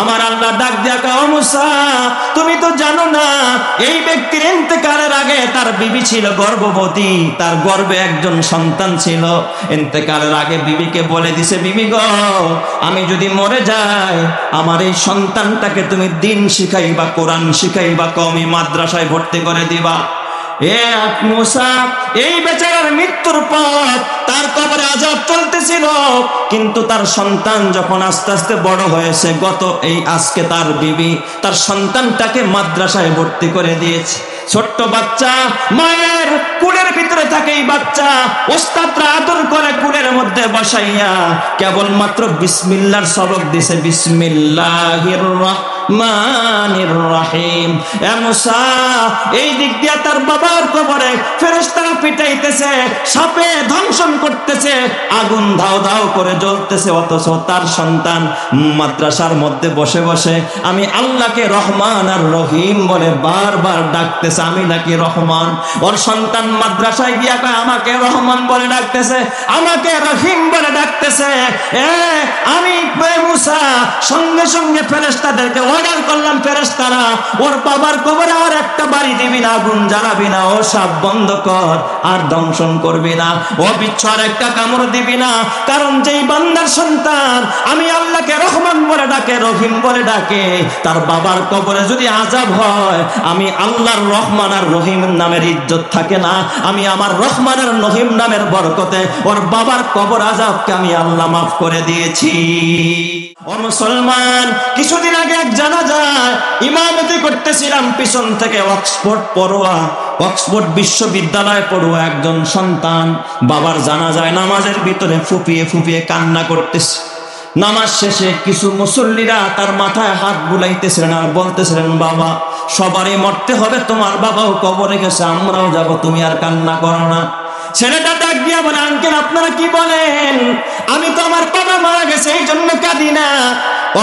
আমার আল্লাহ ডাক দিয়া মুসা, তুমি তো জানো না, এই ব্যক্তির ইন্তেকালের আগে তার বিবি ছিল গর্ভবতী, তার গর্ভে একজন সন্তান ছিল। ইন্তেকালের আগে বিবিকে বলে দিছে, বিবি গো, আমি যদি মরে যাই, আমার এই সন্তানটাকে তুমি দিন শিখাইবা, কোরআন শিখাইবা কমি মাদ্রাসায় ভর্তি করে দিবা। এ মুসা, এই বেচারার মৃত্যুর পর তার কবরে আজাব চলতেছিল, কিন্তু তার সন্তান যখন আস্তে আস্তে বড় হয়েছে, গত এই আজকে তার বিবি তার সন্তানটাকে মাদ্রাসায় ভর্তি করে দিয়েছে। ছোট্ট বাচ্চা, মায়ের কুলের ভিতরে থাকে এই বাচ্চা ওস্তাদরা আদর করে কুলের মধ্যে বসাইয়া কেবলমাত্র বিসমিল্লার সবক দিছে, বিসমিল্লাহির রহমানির রহিম। এ মুসা, এই দিক তার বাবার কবরে পিটাইতেছে, সাপে ধ্বংসন করতেছে, আগুন ধাও ধাও করে জ্বলতেছে, অথচ তার সন্তান মাদ্রাসার মধ্যে বসে বসে, আমি আল্লাহকে রহমান আর রহিম বলে বারবার ডাকতেছে, আমি নাকি রহমান? ওর সন্তান মাদ্রাসায় গিয়া কয়, আমাকে রহমান বলে ডাকতেছে, আমাকে রহিম বলে ডাকতেছে। এ, আমি মুসা, সঙ্গে সঙ্গে ফেরেশতাদেরকে অর্ডার করলাম ফেরেশতারা। ওর বাবার কবরে আর একটা বাড়ি দিবি না আগুন জ্বালাবি না, ও সব বন্ধ কর, আর দংশন করবি না। ও বিচ্ছু আর একটা কামড় দিবি না, কারণ যেই বান্দার সন্তান, আমি আল্লাহকে রহমান বলে ডাকে, রহিম বলে ডাকে, তার বাবার কবরে যদি আজাব হয়, আমি আল্লাহর রহমান আর রহিম নামের ইজ্জত থাকে না। আমি আমার রহমান আর রহিম নামের বরকতে ওর বাবার কবর আজাবকে আমি আল্লাহ মাফ করে দিয়েছি। মুসলমান, কিছুদিন আগে এক জানা যায় ইমামতি করতেছিলাম পিছন থেকে অক্সফোর্ড পড়ুয়া, অক্সফোর্ড বিশ্ববিদ্যালয়ে পড়ুয়া একজন সন্তান। বাবার জানা যায় নামাজের ভিতরে ফুপিয়ে ফুপিয়ে কান্না করতেছে। নামাজ শেষে কিছু মুসল্লিরা তার মাথায় হাত বুলাইতেছিলেন আর বলতেছিলেন, বাবা, সবারই মরতে হবে, তোমার বাবাও কবরে গেছে, আমরাও যাব, তুমি আর কান্না করো না। ছেলেটা ডাক দিয়া বলে, আঙ্কেল, আপনারা কি বলেন? আমি তো আমার বাবা মারা গেছে, এই জন্য কাঁদি না।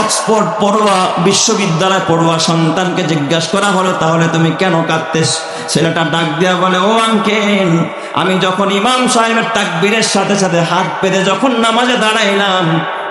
অক্সফোর্ড পড়ুয়া, বিশ্ববিদ্যালয় পড়ুয়া সন্তানকে জিজ্ঞাসা করা হলো, তাহলে তুমি কেন কাঁদতেছ? ছেলেটা ডাক দিয়া বলে, ও আঙ্কেল, আমি যখন ইমাম সাহেবের তাকবীরের সাথে সাথে হাত পেতে যখন নামাজে দাঁড়াইলাম,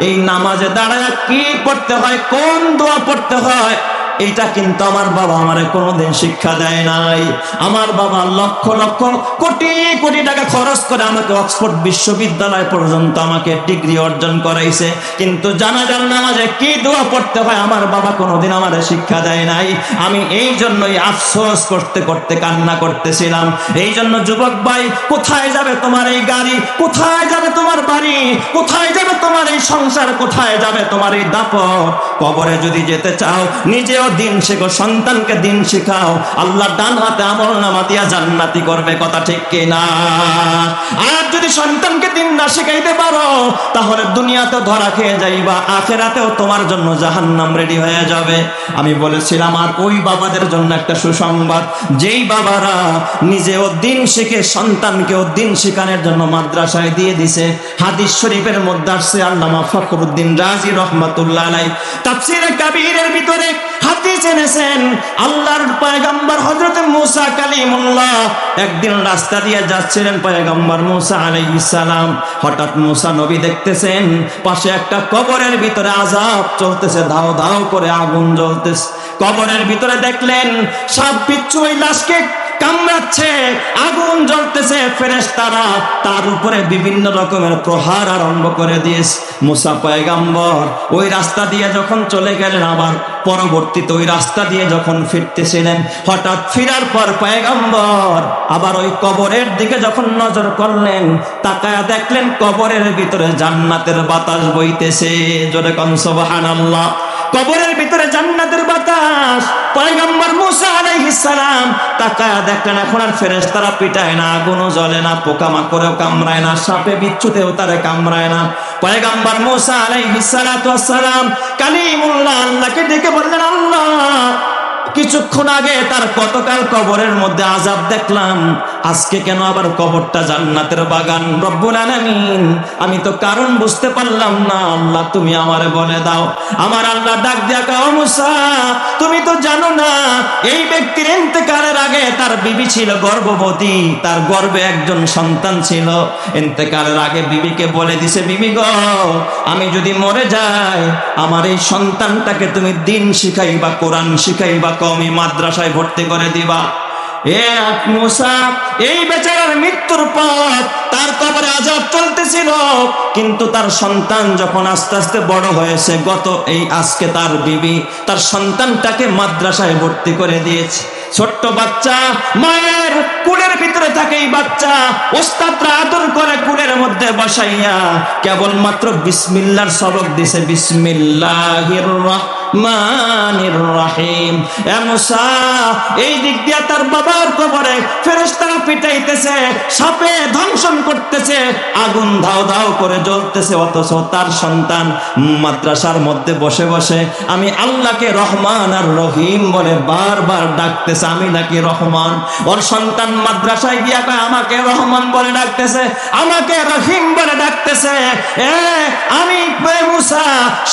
এই নামাজে দাঁড়ায় কি পড়তে হয়, কোন দোয়া পড়তে হয়? এইটা কিন্তু আমার বাবা আমারে কোনোদিন শিক্ষা দেয় নাই। আমার বাবা লক্ষ লক্ষ কোটি কোটি টাকা খরচ করে আমাকে অক্সফোর্ড বিশ্ববিদ্যালয় পর্যন্ত আমাকে ডিগ্রি অর্জন করাইছে। কিন্তু জানা যার নামাজে কি দোয়া পড়তে হয়, আমার বাবা কোনোদিন আমারে শিক্ষা দেয় নাই। আমি এই জন্যই আফসোস করতে করতে কান্না করতেছিলাম। এই জন্য যুবক ভাই, কোথায় যাবে তোমার এই গাড়ি? কোথায় যাবে তোমার বাড়ি? কোথায় যাবে তোমার এই সংসার? কোথায় যাবে তোমার এই দাপট? কবরে যদি যেতে চাও নিজেও দিন শেখো, সন্তানকে দিন শেখাও। আল্লাহ ডান হাতে আমল নামা দিয়া জান্নাতি করবে, কথা ঠিক কিনা আর যদি সন্তানকে দিন না শেখাইতে পারো, তাহলে দুনিয়াতে ধরা খেয়ে যাইবা, আখেরাতেও তোমার জন্য জাহান্নাম রেডি হয়ে যাবে। আমি বলেছিলাম, আর ওই বাবাদের জন্য একটা সুসংবাদ, যেই বাবারা নিজেও দিন শিখে, সন্তানকেও দিন শেখানোর জন্য মাদ্রাসায় দিয়ে দিছে। হাদিস শরীফের মধ্যে আসছে, আল্লামা ফখরুদ্দিন রাজি রহমাতুল্লাহ আলাই তাফসিরে কাবীরের ভিতরে হাদিস এনেছেন, আল্লাহর পায়গাম্বার হজরত মুসা কালিমুল্লাহ একদিন রাস্তা দিয়ে যাচ্ছিলেন পায়গাম্বার মুসা সালাম। হঠাৎ মুসা নবী দেখতেছেন, পাশে একটা কবরের ভিতরে আজাব চলতেছে, ধাও ধাও করে আগুন জ্বলতেছে। কবরের ভিতরে দেখলেন, সাপ বিচ্ছু ওই লাশকে কামড়াচ্ছে, আগুন জ্বলতেছে, ফেরেশতারা তার উপরে বিভিন্ন রকমের প্রহার আরম্ভ করে দিয়েছে। মুসা পয়গাম্বর ওই রাস্তা দিয়ে যখন চলে গেলেন, আবার পরবর্তীতে ওই রাস্তা দিয়ে যখন ফিরতেছিলেন, হঠাৎ ফিরার পর পয়গাম্বর আবার ওই কবরের দিকে যখন নজর করলেন, তাকায়া দেখলেন কবরের ভিতরে জান্নাতের বাতাস বইতেছে। জোরে কন, সুবহানাল্লাহ। কবরের ভিতরে জান্নাতের বাতাস পয়গম্বর মুসা আলাইহিস সালাম তাকায়া দেখেন এখন আর ফেরেশতারা পিটায় না, আগুনও জ্বলে না, পোকামাকড়েও কামড়ায় না, সাপে বিচ্ছুতেও তারে কামড়ায় না। পয়গম্বর মুসা আলাইহিস সালাতু ওয়াসসালাম কালিমুল্লাহ আল্লাহকে ডেকে বললেন, আল্লাহ, কিছুক্ষণ আগে তার কতকাল কবরের মধ্যে আজাব দেখলাম আজকে কেন আবার কবরটা জান্নাতের বাগান? রব্বুল আলামিন, আমি তো কারণ বুঝতে পারলাম না। আল্লাহ, তুমি আমারে বলে দাও। আমার আল্লাহ ডাক দিয়া কাও মুসা, তুমি তো জানো না, এই ব্যক্তির ইন্তেকালের আগে তার বিবি ছিল গর্ভবতী, তার গর্ভে একজন সন্তান ছিল। ইন্তেকালের আগে বিবিকে বলে দিছে, বিবি গো, আমি যদি মরে যাই, আমার এই সন্তানটাকে তুমি দিন শিখাইবা, কোরআন শিখাইবা কমি মাদ্রাসায় ভর্তি করে দিবা। এই বেচারার মৃত্যুর পর তার কবরে আজাব চলতেছিল। কিন্তু তার সন্তান যখন আস্তে আস্তে বড় হয়েছে, গত এই আজকে তার বিবি তার সন্তানটাকে মাদ্রাসায় ভর্তি করে দিয়েছে। ছোট্ট বাচ্চা, মায়ের কুলের ভিতরে থাকে এই বাচ্চা। ওস্তাদরা আদর করে কুলের মধ্যে বসাইয়া কেবলমাত্র বিসমিল্লার সবক দিছে, বিসমিল্লাহির রহমানির রহিম। এ মুসা, এই দিক তার বাবার কবরে ফেরেশতারা পিটাইতেছে, সাপে ধ্বংসন করতেছে, আগুন ধাও ধাও করে জ্বলতেছে, অথচ তার সন্তান মাদ্রাসার মধ্যে বসে বসে, আমি আল্লাহকে রহমান আর রহিম বলে বারবার ডাকতেছে, আমি নাকি রহমান। ওর সন্তান মাদ্রাসায় গিয়া আমাকে রহমান বলে ডাকতেছে, আমাকে রহিম বলে ডাকতেছে। এ, আমি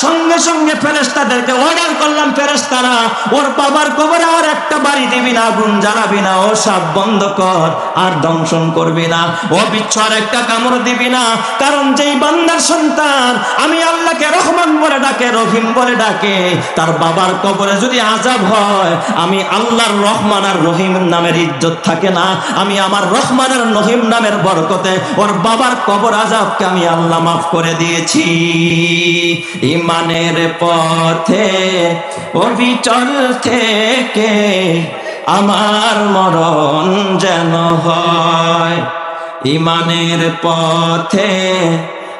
সঙ্গে সঙ্গে ফেরেশতাদেরকে অর্ডার করলাম ফেরেশতারা, ওর বাবার কবরে আর একটা বাড়ি দিবি না আগুন জ্বালাবি না, ও সব বন্ধ কর, আর দংশন করবি না, ও বিচ্ছর একটা কামড় দিবি না, কারণ যেই বান্দার সন্তান, আমি আল্লাহকে রহমান বলে ডাকে, রহিম বলে ডাকে, তার বাবার কবরে যদি আজাব হয়, আমি আল্লাহর রহমান আর রহিম নামের ইজ্জত থাকে না। আমি আমার রহমান আর রহিম নামের বরকতে ওর বাবার কবর আজাবকে আমি আল্লাহ মাফ করে দিয়েছি। ইমানের পথে, অবিচল থেকে আমার মরণ যেন হয়। ইমানের পথে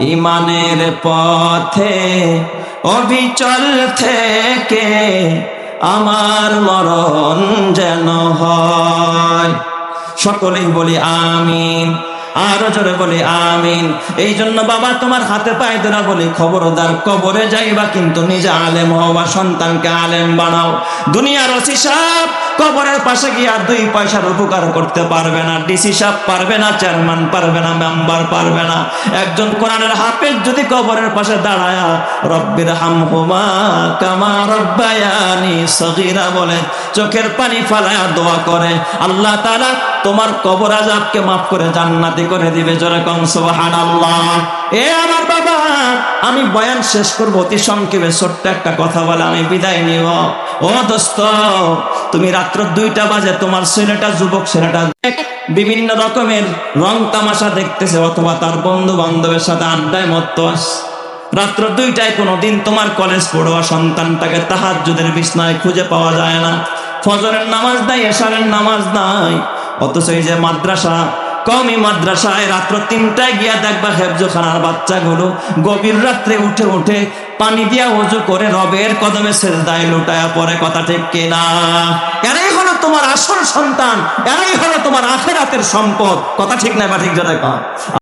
ইমানের পথে, অবিচল থেকে আমার মরণ যেন হয়। সকলেই বলি আমিন, আরও জোরে বলি আমিন। এই জন্য বাবা, তোমার হাতে পায়ে ধরা বলি, খবরদার কবরে যাইবা, কিন্তু নিজে আলেম হওয়া সন্তানকে আলেম বানাও। দুনিয়ার ওসি সাহেব কবরের পাশে গিয়ে আর দুই পয়সার উপকার করতে পারবে না ডিসি সাহেব পারবে না, চেয়ারম্যান পারবে না, মেম্বার পারবে না। একজন কোরআনের হাফেজ যদি কবরের পাশে দাঁড়ায়, রব্বির হামহুমা কামা রব্বায়ানি সগীরা বলে, চোখের পানি ফালায়া দোয়া করে, আল্লাহ তাআলা তোমার কবর আজাবকে মাফ করে জান্নাতি করে দিবে জোরে কম সুবহানাল্লাহ। এ আমার বাবা, আমি বয়ান শেষ করব, অতি সংক্ষেপে ছোট্ট একটা কথা বলে আমি বিদায় নিব। ও দোস্ত, তুমি রাত্র দুইটা বাজে, তোমার ছেলেটা যুবক, ছেলেটা বিভিন্ন রকমের রং তামাশা দেখতেছে, অথবা তার বন্ধু বান্ধবের সাথে আড্ডায় আছে রাত্র দুইটায় কোনোদিন তোমার কলেজ পড়ুয়া সন্তানটাকে তাহাজ্জুদের বিছনায় খুঁজে পাওয়া যায় না। ফজরের নামাজ নাই, এশারের নামাজ নাই। অথচ এই যে মাদ্রাসা কমই মাদ্রাসায় রাত্র তিনটায় গিয়া দেখবা হেফজোখানার বাচ্চাগুলো গভীর রাত্রে উঠে উঠে পানি দিয়া উজু করে রবের কদমে সেজদায় লুটায়া পরে কথা ঠিক কিনা? এরাই হলো তোমার আসল সন্তান, এরাই হলো তোমার আখেরাতের সম্পদ, কথা ঠিক না বা ঠিক যারা